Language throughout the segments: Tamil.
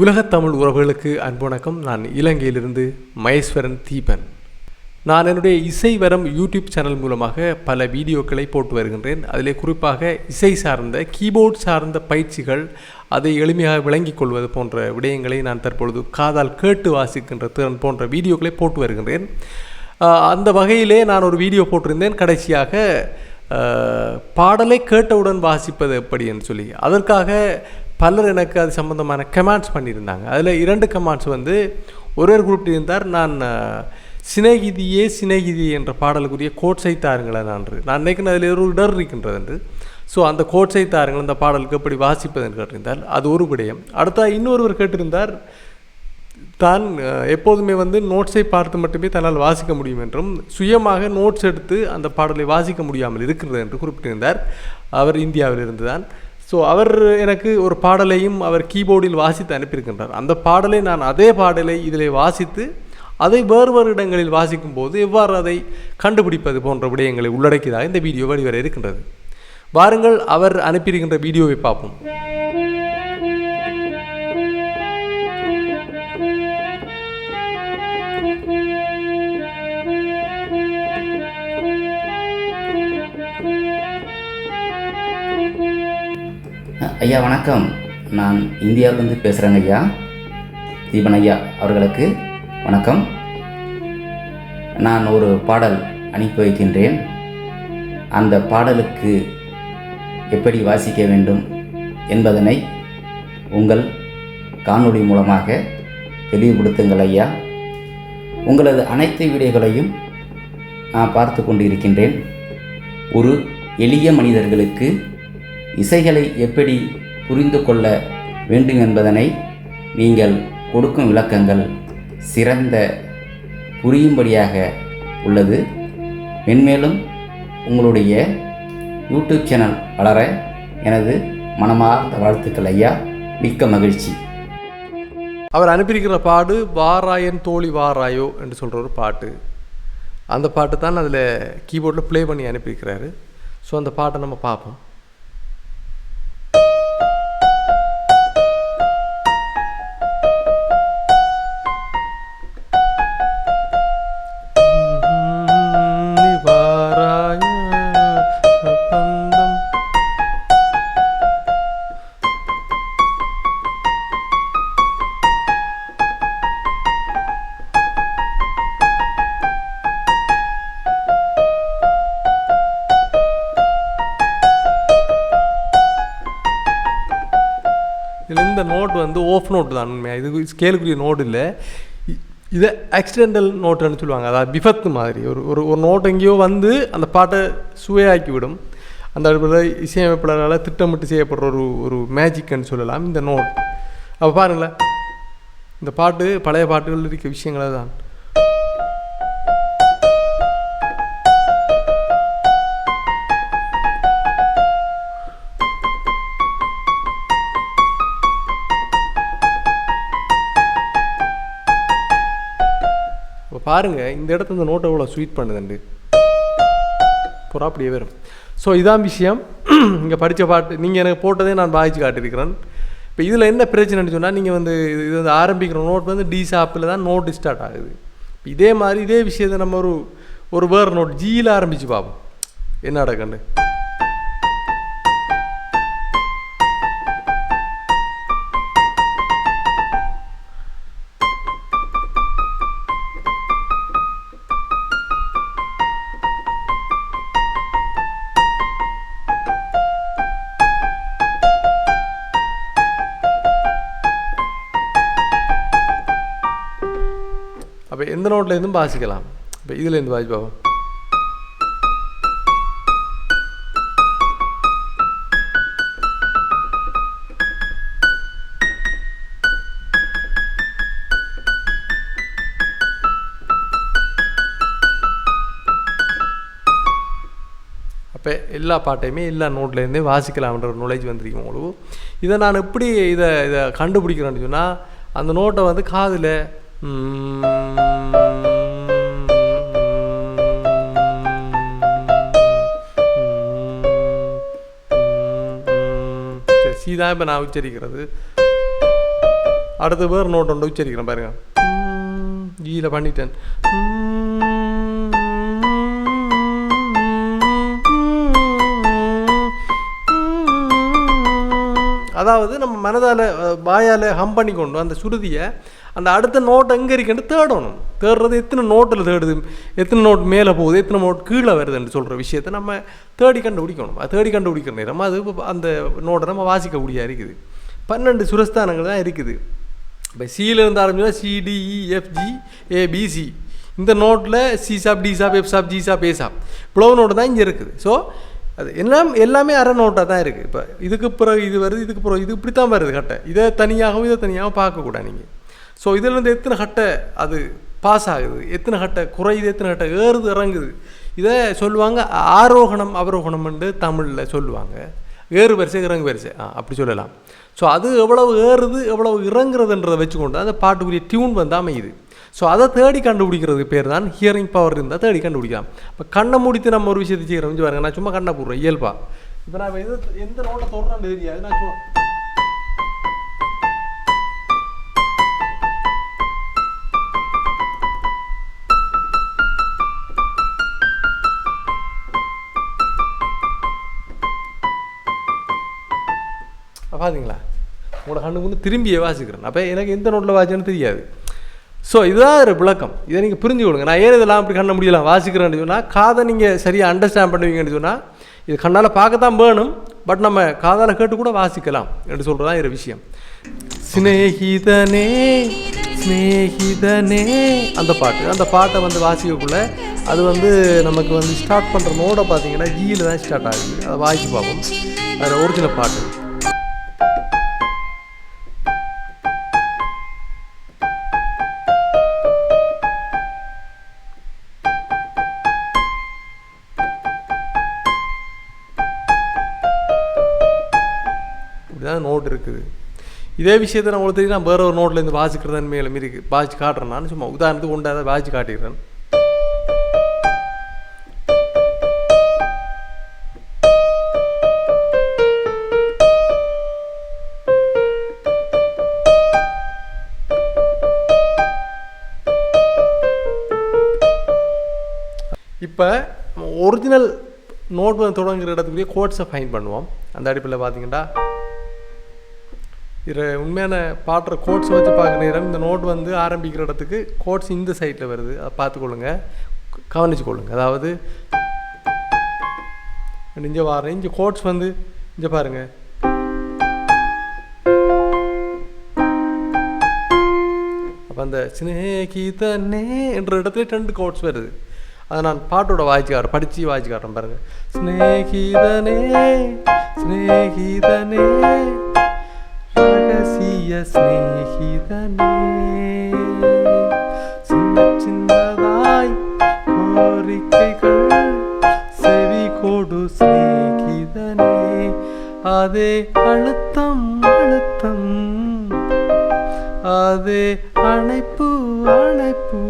உலகத்தமிழ் உறவுகளுக்கு அன்புணக்கம் நான் இலங்கையிலிருந்து மகேஸ்வரன் தீபன். நான் என்னுடைய இசை வரம் யூடியூப் சேனல் மூலமாக பல வீடியோக்களை போட்டு வருகின்றேன். அதில் குறிப்பாக இசை சார்ந்த கீபோர்ட் சார்ந்த பயிற்சிகள் அதை எளிமையாக விளங்கிக் கொள்வது போன்ற விடயங்களை நான் தற்பொழுது காதால் கேட்டு வாசிக்கின்ற திறன் போன்ற வீடியோக்களை போட்டு வருகின்றேன். அந்த வகையிலே நான் ஒரு வீடியோ போட்டிருந்தேன். கடைசியாக பாடலை கேட்டவுடன் வாசிப்பது எப்படி என்று சொல்லி. அதற்காக பலர் எனக்கு அது சம்மந்தமான கமெண்ட்ஸ் பண்ணியிருந்தாங்க. அதில் இரண்டு கமெண்ட்ஸ் வந்து ஒருவர் குறிப்பிட்டிருந்தார் நான் சினகிதியே சினேகிதி என்ற பாடலுக்குரிய கோட்ஸை தாருங்களேன் என்று நான் நினைக்கிறேன் அதில் ஒரு இடர் இருக்கின்றது என்று ஸோ அந்த கோட்ஸை தாருங்கள் அந்த பாடலுக்கு எப்படி வாசிப்பது என்று கேட்டிருந்தார். அது ஒரு விடயம். அடுத்த இன்னொருவர் கேட்டிருந்தார் தான் எப்போதுமே வந்து நோட்ஸை பார்த்து மட்டுமே தன்னால் வாசிக்க முடியும் என்றும் சுயமாக நோட்ஸ் எடுத்து அந்த பாடலை வாசிக்க முடியாமல் இருக்கிறது என்று குறிப்பிட்டிருந்தார். அவர் இந்தியாவில் இருந்துதான். ஸோ அவர் எனக்கு ஒரு பாடலையும் அவர் கீபோர்டில் வாசித்து அனுப்பியிருக்கின்றார். அந்த பாடலை நான் அதே பாடலை இதில் வாசித்து அதை வேறு வேறு இடங்களில் வாசிக்கும் போது எவ்வாறு அதை கண்டுபிடிப்பது போன்ற விடயங்களை உள்ளடக்கியதாக இந்த வீடியோ வழிவர இருக்கின்றது. வாருங்கள் அவர் அனுப்பியிருக்கின்ற வீடியோவை பார்ப்போம். ஐயா வணக்கம். நான் இந்தியாவிலேருந்து பேசுகிறேங்க ஐயா. தீபன் ஐயா அவர்களுக்கு வணக்கம். நான் ஒரு பாடல் அனுப்பி வைக்கின்றேன். அந்த பாடலுக்கு எப்படி வாசிக்க வேண்டும் என்பதனை உங்கள் காணொளி மூலமாக தெளிவுபடுத்துங்கள் ஐயா. உங்களது அனைத்து வீடியோகளையும் நான் பார்த்து கொண்டிருக்கின்றேன். ஒரு எளிய மனிதர்களுக்கு இசைகளை எப்படி புரிந்து கொள்ள வேண்டும் என்பதனை நீங்கள் கொடுக்கும் விளக்கங்கள் சிறந்த புரியும்படியாக உள்ளது. மென்மேலும் உங்களுடைய யூடியூப் சேனல் வளர எனது மனமார்ந்த வாழ்த்துக்கள் ஐயா. மிக்க மகிழ்ச்சி. அவர் அனுப்பியிருக்கிற பாடு வாராயன் தோழி வாராயோ என்று சொல்கிற ஒரு பாட்டு. அந்த பாட்டு தான் அதில் கீபோர்டில் ப்ளே பண்ணி அனுப்பியிருக்கிறாரு. ஸோ அந்த பாட்டை நம்ம பார்ப்போம். இந்த நோட் வந்து ஓஃப் நோட் தான் உண்மையாக இது ஸ்கேலுக்குரிய நோட் இல்லை. இதை ஆக்சிடென்டல் நோட்டுன்னு சொல்லுவாங்க. அதாவது விபத்து மாதிரி. ஒரு ஒரு ஒரு நோட் எங்கேயோ வந்து அந்த பாட்டை சுவையாக்கி விடும் அந்த அடிப்படையில் இசையமைப்பாளரால் திட்டமிட்டு செய்யப்படுற ஒரு ஒரு மேஜிக்னு சொல்லலாம் இந்த நோட் அப்போ பாருங்களேன். இந்த பாட்டு பழைய பாட்டுகள் இருக்க விஷயங்களே தான் பாருங்கள் இந்த இடத்துல இந்த நோட்டை எவ்வளோ ஸ்வீட் பண்ணுதுண்டு. புறா அப்படியே வரும் ஸோ இதான் விஷயம். இங்கே படித்த பாட்டு நீங்கள் எனக்கு போட்டதே நான் வாய்ச்சி காட்டியிருக்கிறேன். இப்போ இதில் என்ன பிரச்சனைன்னு சொன்னால் நீங்கள் வந்து இது இது வந்து ஆரம்பிக்கிற நோட் வந்து டி சாப்பில் தான் நோட்டு ஸ்டார்ட் ஆகுது. இதே மாதிரி இதே விஷயத்தை நம்ம ஒரு ஒரு வேறு நோட் ஜியில் ஆரம்பித்து பார்ப்போம். என்ன நடக்குன்னு? எந்த நோட்டில் வாசிக்கலாம். இப்போ இதுலேருந்து இருந்து வாசி பார்ப்போம் எல்லா பாட்டையுமே எல்லா நோட்லேருந்தே வாசிக்கலாம்ன்ற ஒரு knowledge வந்திருக்கும் உங்களுக்கு இதை நான் எப்படி இதை இதை கண்டுபிடிக்கிறேன்னு சொன்னால் அந்த நோட்டை வந்து காதில் சீதா இப்போ நான் உச்சரிக்கிறது. அடுத்து வேறு நோட் ஒன்று உச்சரிக்கிறேன் பாருங்க. ஈல பண்ணிட்டேன். அதாவது நம்ம மனதால் வாயால் ஹம் பண்ணி கொண்டு அந்த சுருதியை அந்த அடுத்த நோட் எங்கே இருக்குன்னு தேடணும். தேடுறது எத்தனை நோட்டில் தேடுது? எத்தனை நோட் மேலே போகுது? எத்தனை நோட் கீழே வருதுன்னு சொல்கிற விஷயத்த நம்ம தேடி கண்டுபிடிக்கணும். அது தேடி கண்டுபிடிக்கிற நேரம். அது அந்த நோட்டை நம்ம வாசிக்கக்கூடிய இருக்குது. பன்னெண்டு சுரஸ்தானங்கள் தான் இருக்குது. இப்போ சியில் இருந்து சிடிஇஎஃப்ஜி ஏபிசி e, இந்த நோட்டில் சி சாப் டி சாப் எஃப் சாப் ஜி சாப் ஏ சாப் இவ்வளோ நோட்டு தான் இங்கே இருக்குது. ஸோ அது எல்லாம் எல்லாமே அரை நோட்டாக தான் இருக்குது இப்போ இதுக்கு பிறகு இது வருது இதுக்கு பிறகு இது இப்படி தான் வருது கட்ட. இதை தனியாகவும் இதை தனியாகவும் பார்க்கக்கூடாது நீங்கள் ஸோ இதிலேருந்து எத்தனை கட்டை அது பாஸ் ஆகுது? எத்தனை கட்டை குறையுது? எத்தனை கட்டை ஏறுது? இறங்குது? இதை சொல்லுவாங்க ஆரோகணம் அவரோகணம்னு தமிழில் சொல்லுவாங்க. ஏறு வரிசை இறங்கு வரிசை. ஆ அப்படி சொல்லலாம். ஸோ அது எவ்வளவு ஏறுது எவ்வளவு இறங்குறதுன்றதை வச்சுக்கொண்டு அந்த பாட்டுக்குரிய டியூன் வந்து அமையுது. ஸோ அதை தேடி கண்டுபிடிக்கிறது பேர் தான் ஹியரிங் பவர் இருந்தால் தேடி கண்டுபிடிக்கலாம். இப்போ கண்ணை முடித்து நம்ம ஒரு விஷயத்தை செய்கிறோம் பாருங்க நான் சும்மா கண்ணை போடுறேன் இயல்பா. இப்போ நான் எது எந்த நோட்டை தொடர்றேன்னு தெரியாது. நான் சும்மா பார்த்தீங்களா உங்களோட கண்ணு வந்து திரும்பியே வாசிக்கிறேன். அப்போ எனக்கு எந்த நோட்டில் வாசிச்சேன்னு தெரியாது. ஸோ இதுதான் ஒரு விளக்கம். இதை நீங்கள் புரிஞ்சு கொடுங்க நான் ஏன் இதெல்லாம் அப்படி கண்ண முடியலாம் வாசிக்கிறேன்னு சொன்னால் காதை நீங்கள் சரியாக அண்டர்ஸ்டாண்ட் பண்ணுவீங்கன்னு சொன்னால் இது கண்ணால் பார்க்கத்தான் வேணும் பட் நம்ம காதால் கேட்டு கூட வாசிக்கலாம் என்று சொல்கிறதா ஒரு விஷயம். சிநேகிதனே சிநேகிதனே. அந்த பாட்டு அந்த பாட்டை வந்து வாசிக்கக்குள்ள அது வந்து நமக்கு வந்து ஸ்டார்ட் பண்ணுற மோடை பார்த்தீங்கன்னா ஜியில் தான் ஸ்டார்ட் ஆகுது. அதை வாசிச்சு பார்ப்போம். அதில் ஒரிஜினல் பாட்டு. நோட் இருக்குது. இதே விஷயத்தை நான் உங்களுக்கு நான் வேறு ஒரு நோட்லேருந்து இருந்து வாசிக்கிறதன் மேலே மீறி வாசிச்சு காட்டுறேன் நான். சும்மா உதாரணத்துக்கு கொண்டு அதை வாசிச்சு காட்டிடுறேன். இப்போ ஒரிஜினல் நோட் வந்து தொடங்குற இடத்துக்குரிய கோட்ஸை ஃபைன் பண்ணுவோம். அந்த அடிப்பில் பார்த்தீங்கன்னா இது உண்மையான பாடுற கோட்ஸ் வச்சு பார்க்குற நேரம் இந்த நோட் வந்து ஆரம்பிக்கிற இடத்துக்கு கோட்ஸ் இந்த சைட்டில் வருது. அதை பார்த்துக்கொள்ளுங்க. கவனிச்சுக்கொள்ளுங்க அதாவது இங்கே வாரேன் இங்கே கோட்ஸ் வந்து இங்கே பாருங்கள் அப்போ அந்த சிநேகிதனே என்ற இடத்துல ரெண்டு கோட்ஸ் வருது. அதை நான் பாட்டோட வாய்ச்சி காட்டுறேன் படித்து வாய்ச்சி காட்டுறேன் பாருங்கள் ஸ்நேகிதனே ஸ்னேகிதனே ரகசிய ஸ்நேகிதனே சின்ன சின்னதாய் கோரிக்கைகள் செவி கொடு சிநேகிதனே. அதே அழுத்தம் அழுத்தம். அதே அணைப்பு அணைப்பு.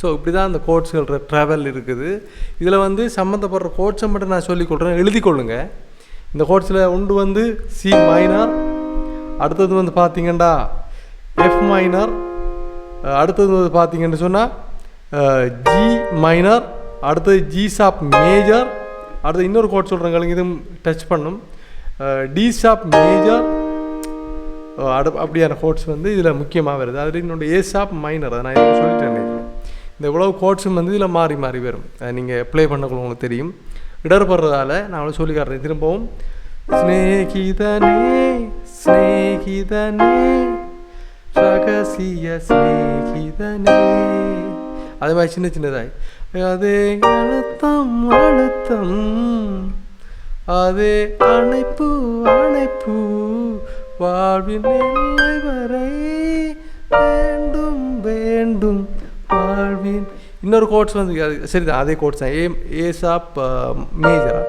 ஸோ இப்படி தான் அந்த கோட்ஸ்கள் ட்ராவல் இருக்குது. இதில் வந்து சம்மந்தப்படுற கோட்ஸை மட்டும் நான் சொல்லிக் கொடுறேன் எழுதி கொள்ளுங்கள் இந்த கோட்ஸில் உண்டு வந்து சி மைனார் அடுத்தது வந்து பார்த்தீங்கன்னா எஃப் மைனர் அடுத்தது வந்து பார்த்தீங்கன்னு சொன்னால் ஜி மைனர் அடுத்தது ஜி ஷாப் மேஜர் அடுத்து இன்னொரு கோட் சொல்கிறேங்க இதுவும் டச் பண்ணும். டி ஷாப் மேஜர் அடு அப்படியான கோட்ஸ் வந்து இதில் முக்கியமாக வருது. அதில் இன்னொன்று ஏ ஷாப் மைனர் அதை நான் சொல்லிட்டேன் இந்த இவ்வளோ கோட்ஸும் வந்து இதில் மாறி மாறி வரும். நீங்கள் ப்ளே பண்ணக்குள்ள உங்களுக்கு தெரியும். இடர்படுறதால நான் அவ்வளோ சொல்லி காட்டுறேன். திரும்பவும் ஸ்னேகிதனே ஸ்நேகிதனே ரகசிய ஸ்நேகிதனே அது மாதிரி சின்ன சின்னதாய் அதே அழுத்தம் அழுத்தம் அதே அணைப்பு அணைப்பு வாழ்வின் எல்லை வரை வேண்டும் வேண்டும் வாழ்வின் இன்னொரு கோட்ஸ் வந்து அது சரிதான் அதே கோட்ஸ் தான் ஏ ஏசாப் மேஜரா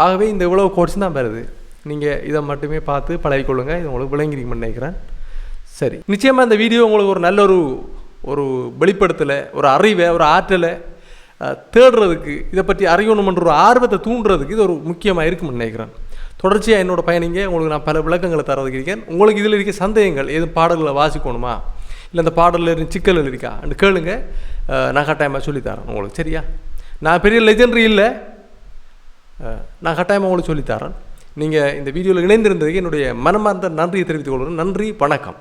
ஆகவே இந்த இவ்வளோ கோட்ஸ் தான் வருது நீங்கள் இதை மட்டுமே பார்த்து பழகிக்கொள்ளுங்க. இது உங்களுக்கு விளங்கிருக்குமென்னு நினைக்கிறேன். சரி. நிச்சயமாக இந்த வீடியோ உங்களுக்கு ஒரு நல்ல ஒரு ஒரு வெளிப்படுத்தலை ஒரு அறிவை ஒரு ஆற்றலை தேடுறதுக்கு இதை பற்றி அறியணுமன்ற ஒரு ஆர்வத்தை தூண்டுறதுக்கு இது ஒரு முக்கியமாக இருக்கும்னு நினைக்கிறேன். தொடர்ச்சியாக என்னோட பயணிங்க உங்களுக்கு நான் பல விளக்கங்களை தரதுக்கு இருக்கேன் உங்களுக்கு இதில் இருக்க சந்தேகங்கள் எதுவும் பாடல்களை வாசிக்கணுமா? இல்லை இந்த பாடலில் இருந்து சிக்கல்கள் இருக்கா? அண்டு கேளுங்க. நான் கட்டாயமாக சொல்லித்தரேன் உங்களுக்கு. சரியா? நான் பெரிய லெஜெண்டரி இல்லை. நான் கட்டாயமாக உங்களுக்கு சொல்லித்தரேன். நீங்கள் இந்த வீடியோவில் இணைந்திருந்ததுக்கு என்னுடைய மனமார்ந்த நன்றியை தெரிவித்துக் கொள்கிறேன். நன்றி வணக்கம்.